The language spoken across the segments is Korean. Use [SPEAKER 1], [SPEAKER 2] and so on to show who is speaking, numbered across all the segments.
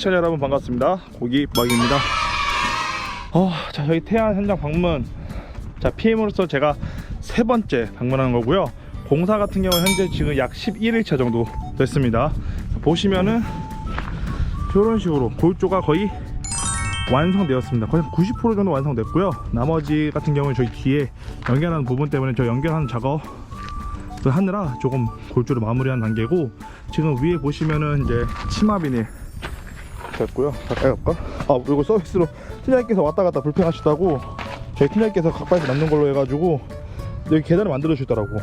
[SPEAKER 1] 시청자 여러분 반갑습니다. 고기 막입니다. 어, 자 저희 태안 현장 방문. 자 PM으로서 제가 세 번째 방문하는 거고요. 공사 같은 경우 현재 지금 약 11일차 정도 됐습니다. 보시면은 이런 식으로 골조가 거의 완성되었습니다. 거의 90% 정도 완성됐고요. 나머지 같은 경우는 저희 뒤에 연결하는 부분 때문에 저 연결하는 작업 을 하느라 조금 골조를 마무리한 단계고 지금 위에 보시면은 이제 치마 비닐 됐고요. 가까이 갈까? 아 그리고 서비스로 팀장님께서 왔다 갔다 불편하시다고 저희 팀장님께서 가까이서 남는 걸로 해가지고 여기 계단을 만들어 주더라고.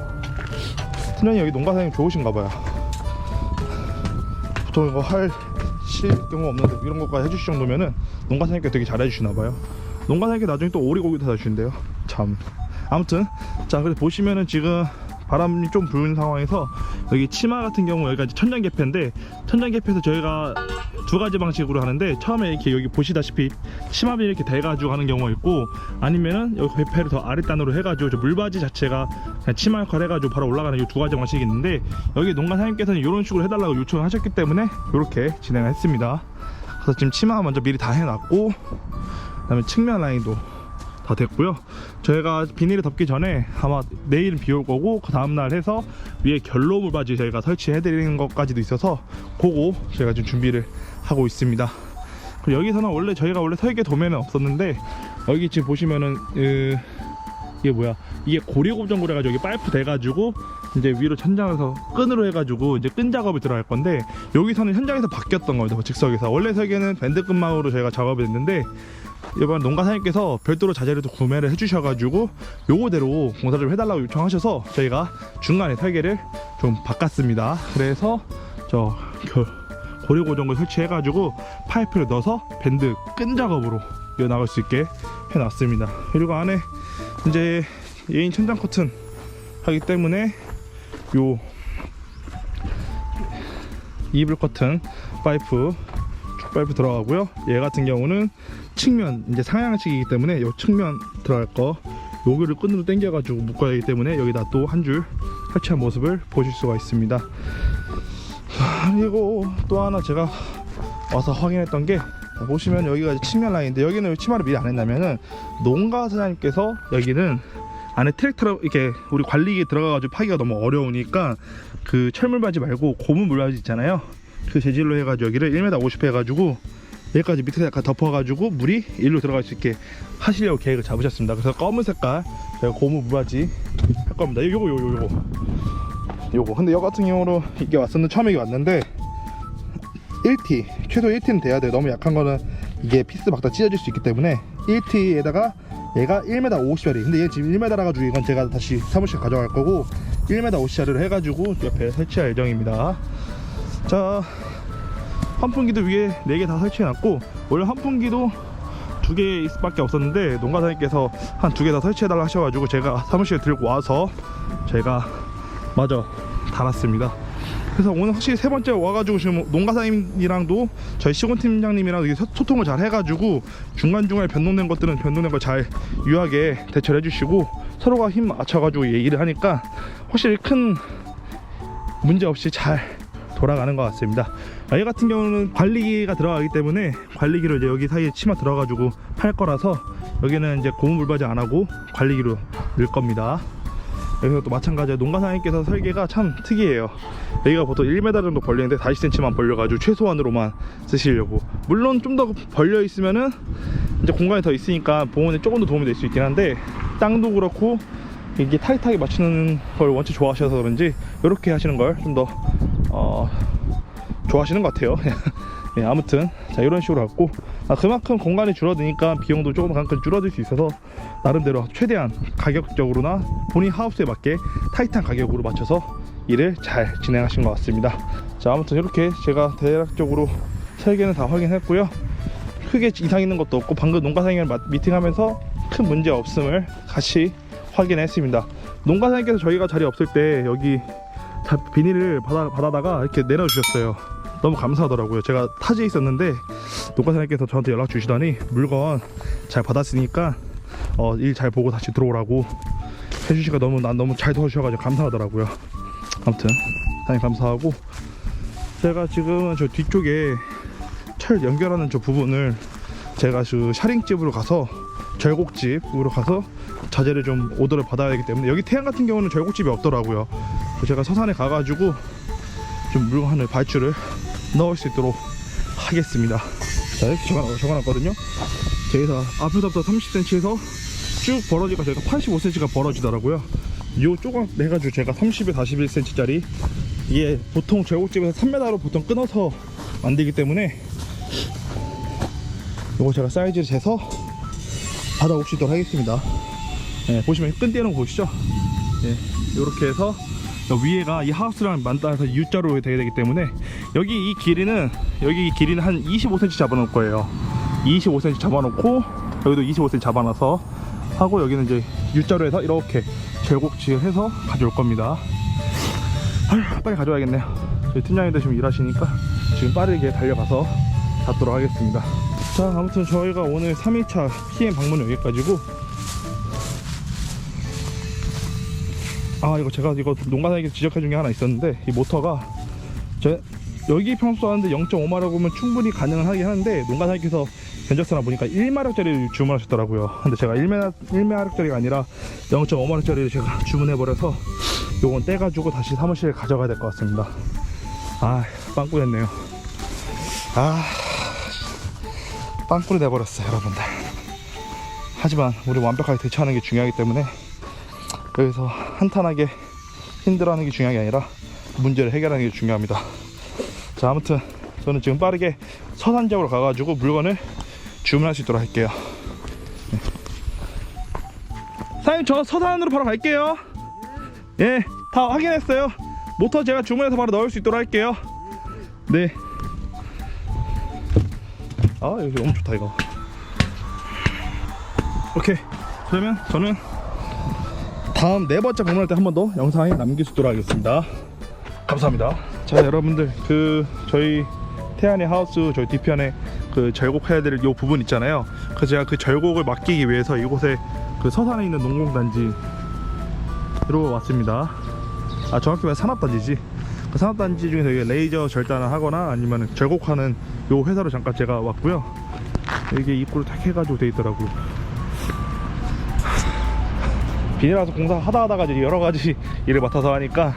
[SPEAKER 1] 팀장님 여기 농가 사장님 좋으신가 봐요. 보통 이거 할 실 경우 없는데 이런 것까지 해주실 정도면은 농가 사장님께 되게 잘해주시나 봐요. 농가 사장님께 나중에 또 오리고기도 사주신대요. 참. 아무튼 자 그래서 보시면은 지금 바람이 좀 부는 상황에서 여기 치마 같은 경우 여기가 천장 개폐인데 천장 개폐에서 저희가 두 가지 방식으로 하는데 처음에 이렇게 여기 보시다시피 치마비 이렇게 대가지고 하는 경우가 있고 아니면은 여기 개폐를 더 아랫단으로 해가지고 저 물바지 자체가 그냥 치마 역할 해가지고 바로 올라가는 이 두 가지 방식이 있는데 여기 농가 사장님께서는 이런 식으로 해달라고 요청을 하셨기 때문에 이렇게 진행을 했습니다. 그래서 지금 치마 먼저 미리 다 해놨고 그 다음에 측면 라인도 다 됐고요. 저희가 비닐을 덮기 전에 아마 내일은 비 올 거고 그 다음날 해서 위에 결로 물바지 저희가 설치해 드리는 것까지도 있어서 그거 저희가 지금 준비를 하고 있습니다. 여기서는 원래 저희가 원래 설계 도면은 없었는데 여기 지금 보시면은 으, 이게 뭐야 이게 고리고정 그래가지고 여기 파이프 돼가지고 이제 위로 천장에서 끈으로 해가지고 이제 끈 작업이 들어갈 건데 여기서는 현장에서 바뀌었던 겁니다 즉석에서 원래 설계는 밴드 끈망으로 저희가 작업을 했는데 이번 농가 사장님께서 별도로 자재를 또 구매를 해주셔가지고 요거대로 공사를 좀 해달라고 요청하셔서 저희가 중간에 설계를 좀 바꿨습니다. 그래서 저 겨- 고리 고정을 설치해가지고 파이프를 넣어서 밴드 끈 작업으로 이어 나갈 수 있게 해놨습니다. 그리고 안에 이제 예인 천장 커튼 하기 때문에 요 이불 커튼 파이프 쭉 파이프 들어가고요. 얘 같은 경우는 측면 이제 상향식이기 때문에 요 측면 들어갈 거 여기를 끈으로 당겨가지고 묶어야 하기 때문에 여기다 또 한 줄 설치한 모습을 보실 수가 있습니다. 자, 그리고 또 하나 제가 와서 확인했던 게 자, 보시면 여기가 측면 라인인데 여기는 왜 치마를 미리 안 했냐면은 농가 사장님께서 여기는 안에 트랙터로 이렇게 우리 관리기에 들어가가지고 파기가 너무 어려우니까 그 철물 바지 말고 고무 물바지 있잖아요. 그 재질로 해가지고 여기를 1m 50 해가지고 여기까지 밑에 약간 덮어가지고 물이 일로 들어갈 수 있게 하시려고 계획을 잡으셨습니다. 그래서 검은 색깔 제가 고무 물바지 할 겁니다. 요거 요거 요거 요거. 근데 여 같은 경우로 이게 왔었는데 처음에 이게 왔는데 1T 최소 1T는 돼야 돼. 너무 약한 거는 이게 피스 막다 찢어질 수 있기 때문에 1T에다가 얘가 1m 50짜리. 근데 얘 지금 1m라 가지고 이건 제가 다시 사무실 가져갈 거고 1m 50짜리를 해가지고 옆에 설치할 예정입니다. 자 환풍기도 위에 4개 다 설치해놨고 원래 환풍기도 두 개밖에 없었는데 농가사님께서 한 두 개 다 설치해달라 하셔가지고 제가 사무실에 들고 와서 제가 마저 달았습니다. 그래서 오늘 확실히 세 번째 와가지고 지금 농가사님이랑도 저희 소- 소통을 잘 해가지고 중간중간에 변동된 것들은 변동된 걸 잘 유하게 대처를 해주시고 서로가 힘 맞춰가지고 얘기를 하니까 확실히 큰 문제 없이 잘 돌아가는 것 같습니다. 아, 얘 같은 경우는 관리기가 들어가기 때문에 관리기를 이제 여기 사이에 치마 들어가지고 팔 거라서 여기는 이제 고무 물바지 안 하고 관리기로 넣을 겁니다. 여기서 또 마찬가지로 농가사님께서 설계가 참 특이해요. 여기가 보통 1m 정도 벌리는데 40cm만 벌려가지고 최소한으로만 쓰시려고. 물론 좀 더 벌려 있으면은 이제 공간이 더 있으니까 보온에 조금 더 도움이 될 수 있긴 한데 땅도 그렇고 이게 타이트하게 맞추는 걸 원체 좋아하셔서 그런지 이렇게 하시는 걸 좀 더 어, 좋아하시는 것 같아요. 예, 아무튼 자 이런 식으로 갖고 아, 그만큼 공간이 줄어드니까 비용도 조금 간큼 줄어들 수 있어서 나름대로 최대한 가격적으로나 본인 하우스에 맞게 타이트한 가격으로 맞춰서 일을 잘 진행하신 것 같습니다. 자 아무튼 이렇게 제가 대략적으로 설계는 다 확인했고요. 크게 이상 있는 것도 없고 방금 농가사님이랑 마- 미팅하면서 큰 문제 없음을 같이 확인했습니다. 농가사님께서 저희가 자리 없을 때 여기 자- 비닐을 받아, 받아다가 이렇게 내려주셨어요. 너무 감사하더라고요. 제가 타지에 있었는데 농가사님께서 저한테 연락 주시더니 물건 잘 받았으니까 어, 일 잘 보고 다시 들어오라고 해주시니까 너무 난 너무 잘 도와주셔가지고 감사하더라고요. 아무튼 사장님 감사하고 제가 지금은 저 뒤쪽에 철 연결하는 저 부분을 제가 그 샤링집으로 가서 절곡집으로 가서 자재를 좀 오더를 받아야 하기 때문에 여기 태안 같은 경우는 절곡집이 없더라고요. 그래서 제가 서산에 가가지고 좀 물건을 발주를 넣을 수 있도록 하겠습니다. 자 이렇게 적어, 적어놨거든요. 저기서 앞에서부터 30cm에서 쭉 벌어지가 제가 85cm가 벌어지더라고요. 요 조각 내가지고 제가 30에 41cm짜리 이게 보통 절곡집에서 3m로 보통 끊어서 만들기 때문에 요거 제가 사이즈를 재서 받아오시도록 하겠습니다. 예, 보시면 끈 떼는 거 보이시죠? 예, 요렇게 해서 요 위에가 이 하우스랑 만나서 U자로 되게 되기 때문에 여기 이 길이는 여기 이 길이는 한 25cm 잡아놓을 거예요. 25cm 잡아놓고 여기도 25cm 잡아놔서 하고 여기는 이제 U자로 해서 이렇게 절곡지을 해서 가져올 겁니다. 빨리 가져와야겠네요. 저희 팀장님도 지금 일하시니까 지금 빠르게 달려가서 잡도록 하겠습니다. 자, 아무튼 저희가 오늘 3일차 PM 방문은 여기까지고 아 이거 제가 이거 농가사에게 지적해 준게 하나 있었는데 이 모터가 제 여기 평수 하는데 0.5마력 보면 충분히 가능은 하긴 하는데 농가사님께서 견적서나 보니까 1마력짜리 주문하셨더라고요. 근데 제가 1마, 1마력짜리가 아니라 0.5마력짜리를 제가 주문해버려서 요건 떼가지고 다시 사무실에 가져가야 될 것 같습니다. 아 빵꾸 됐네요. 아 빵꾸를 내버렸어요 여러분들. 하지만 우리 완벽하게 대처하는 게 중요하기 때문에 여기서 한탄하게 힘들어하는 게 중요한 게 아니라 문제를 해결하는 게 중요합니다. 자, 아무튼 저는 지금 빠르게 서산점으로 가가지고 물건을 주문할 수 있도록 할게요. 네. 사장님, 저 서산으로 바로 갈게요. 예, 다 확인했어요. 모터 제가 주문해서 바로 넣을 수 있도록 할게요. 네. 아, 여기 너무 좋다, 이거. 오케이. 그러면 저는 다음 네 번째 방문할 때 한 번 더 영상에 있도록 하겠습니다. 감사합니다. 자 여러분들 그 저희 태안의 하우스 저희 뒤편에 그 절곡해야 될 요 부분 있잖아요. 그래서 제가 그 절곡을 맡기기 위해서 이곳에 그 서산에 있는 농공단지로 왔습니다. 아 정확히 말해 산업단지지. 그 산업단지 중에서 레이저 절단을 하거나 아니면 절곡하는 요 회사로 잠깐 제가 왔고요. 이게 입구를 탁 해가지고 돼 있더라고요. 비닐하우스 공사 하다 하다가 여러 가지 일을 맡아서 하니까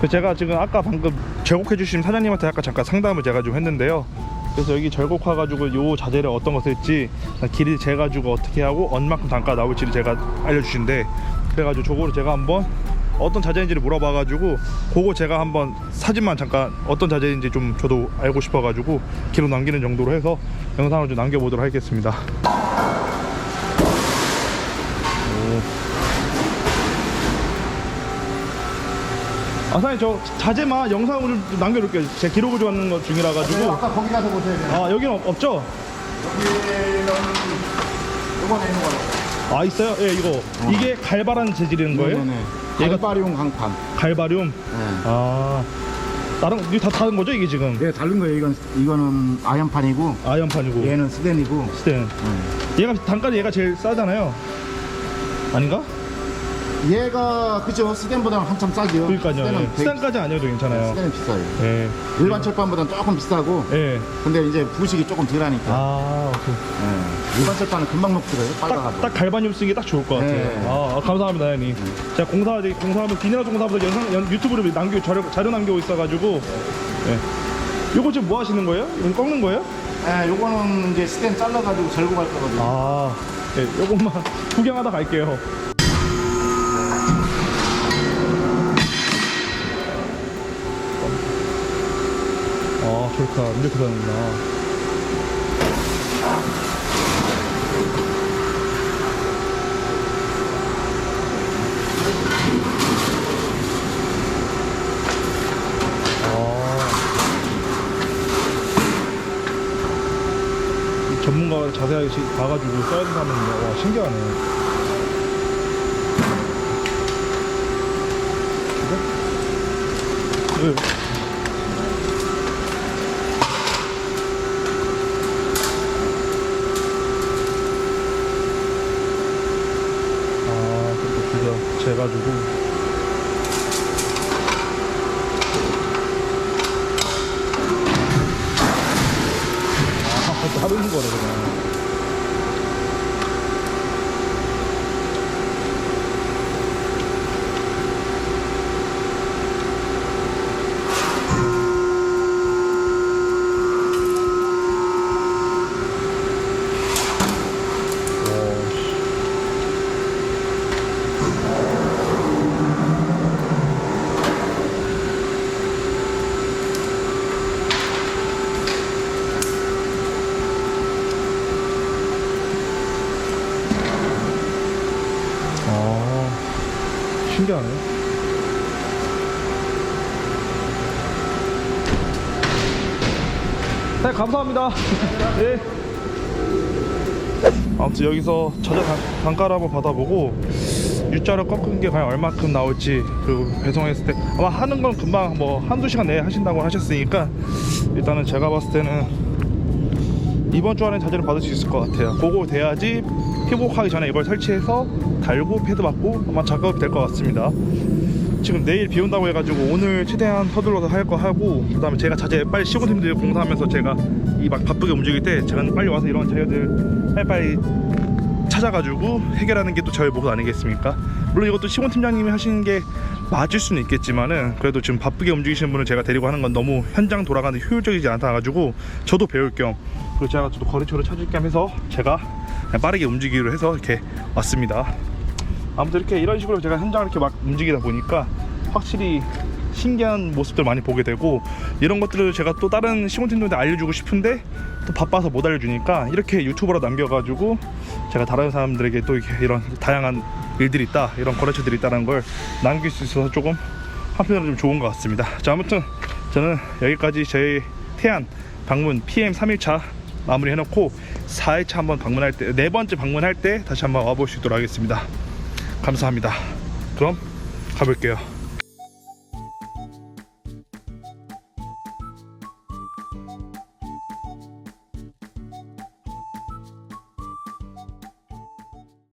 [SPEAKER 1] 그 제가 지금 아까 방금 절곡해 주신 사장님한테 아까 잠깐 상담을 제가 좀 했는데요. 그래서 여기 절곡 와가지고 요 자재를 어떤 거 쓸지 길이 재 가지고 어떻게 하고 얼마큼 단가 나올지를 제가 알려주신대. 그래가지고 저거를 제가 한번 어떤 자재인지를 물어봐 가지고 그거 제가 한번 사진만 잠깐 어떤 자재인지 좀 저도 알고 싶어 가지고 기록 남기는 정도로 해서 영상을 좀 남겨보도록 하겠습니다. 아 사장님 저 자재만 영상으로 좀 남겨놓을게요 제가 기록을 좋아하는 것 중이라 가지고
[SPEAKER 2] 아까 거기 가서 보세요.
[SPEAKER 1] 아 여기는 없, 없죠?
[SPEAKER 2] 여기는 이번에 있는 거로.
[SPEAKER 1] 아 있어요? 예 이거 이게 갈바라는 재질인 거예요?
[SPEAKER 2] 네네.
[SPEAKER 1] 얘가-
[SPEAKER 2] 갈바리움 강판.
[SPEAKER 1] 갈바륨
[SPEAKER 2] 네.
[SPEAKER 1] 아 다른 이게 다 다른 거죠 이게 지금?
[SPEAKER 2] 네, 다른 거예요. 이건 이거는 아연판이고
[SPEAKER 1] 아연판이고
[SPEAKER 2] 얘는 스텐이고.
[SPEAKER 1] 스텐
[SPEAKER 2] 네.
[SPEAKER 1] 얘가 단가 얘가 제일 싸잖아요 아닌가?
[SPEAKER 2] 얘가 그죠? 스텐보다는 한참 싸죠.
[SPEAKER 1] 그러니까요
[SPEAKER 2] 스텐은
[SPEAKER 1] 예.
[SPEAKER 2] 되게-
[SPEAKER 1] 스텐까지 아니어도 괜찮아요
[SPEAKER 2] 스텐은 비싸요.
[SPEAKER 1] 예.
[SPEAKER 2] 일반 철판보다는 조금 비싸고.
[SPEAKER 1] 예.
[SPEAKER 2] 근데 이제 부식이 조금 덜하니까.
[SPEAKER 1] 아 오케이
[SPEAKER 2] 네. 일반 철판은 금방 녹더라고요.
[SPEAKER 1] 딱,
[SPEAKER 2] 빨가가지고.
[SPEAKER 1] 딱 갈바늄 쓰기 딱 좋을 것 같아요.
[SPEAKER 2] 네.
[SPEAKER 1] 아, 아, 감사합니다, 형님. 제가 공사, 공사하면, 비닐하우스 공사하면서 영상, 연- 유튜브로 남겨, 자료, 자료 남기고 있어가지고. 예. 요거 지금 뭐 하시는 거예요? 이거 꺾는 거예요?
[SPEAKER 2] 네, 요거는 이제 스텐 잘라가지고 절고 갈 거거든요.
[SPEAKER 1] 아, 네, 요것만 구경하다 갈게요. 아, 좋다. 이렇게 되는구나. 이 전문가가 자세하게 지- 봐가지고 써야 된다는 거, 와, 신기하네. 네? 他不听我的这个。 감사합니다. 네. 아무튼 여기서 단- 단가를 한번 받아보고 U자를 꺾은 게 과연 얼마큼 나올지 그리고 배송했을 때 아마 하는 건 금방 뭐 한두 시간 내에 하신다고 하셨으니까 일단은 제가 봤을 때는 이번 주 안에 자재를 받을 수 있을 것 같아요. 그거 돼야지 피복하기 전에 이걸 설치해서 달고 패드 받고 아마 작업이 될 것 같습니다. 지금 내일 비 온다고 해가지고 오늘 최대한 서둘러서 할 거 하고 그 다음에 제가 자재 빨리 시공팀들 공사하면서 제가 이 막 바쁘게 움직일 때 제가 빨리 와서 이런 자재들 빨리빨리 찾아가지고 해결하는 게 또 저의 몫 아니겠습니까? 물론 이것도 시공팀장님이 하시는 게 맞을 수는 있겠지만은 그래도 지금 바쁘게 움직이시는 분을 제가 데리고 하는 건 너무 현장 돌아가는 데 효율적이지 않다 가지고 저도 배울 겸 그리고 제가 저도 거래처를 찾을 겸 해서 제가 빠르게 움직이기로 해서 이렇게 왔습니다. 아무튼 이렇게 이런 식으로 제가 현장을 이렇게 막 움직이다 보니까 확실히 신기한 모습들 많이 보게 되고 이런 것들을 제가 또 다른 시공팀들한테 알려주고 싶은데 또 바빠서 못 알려주니까 이렇게 유튜브로 남겨가지고 제가 다른 사람들에게 또 이런 다양한 일들이 있다 이런 거래처들이 있다는 걸 남길 수 있어서 조금 한편으로 좀 좋은 것 같습니다. 자 아무튼 저는 여기까지 저희 태안 방문 PM 3일차 마무리 해놓고 4일차 한번 방문할 때 네 번째 방문할 때 다시 한번 와볼 수 있도록 하겠습니다 감사합니다. 그럼 가볼게요.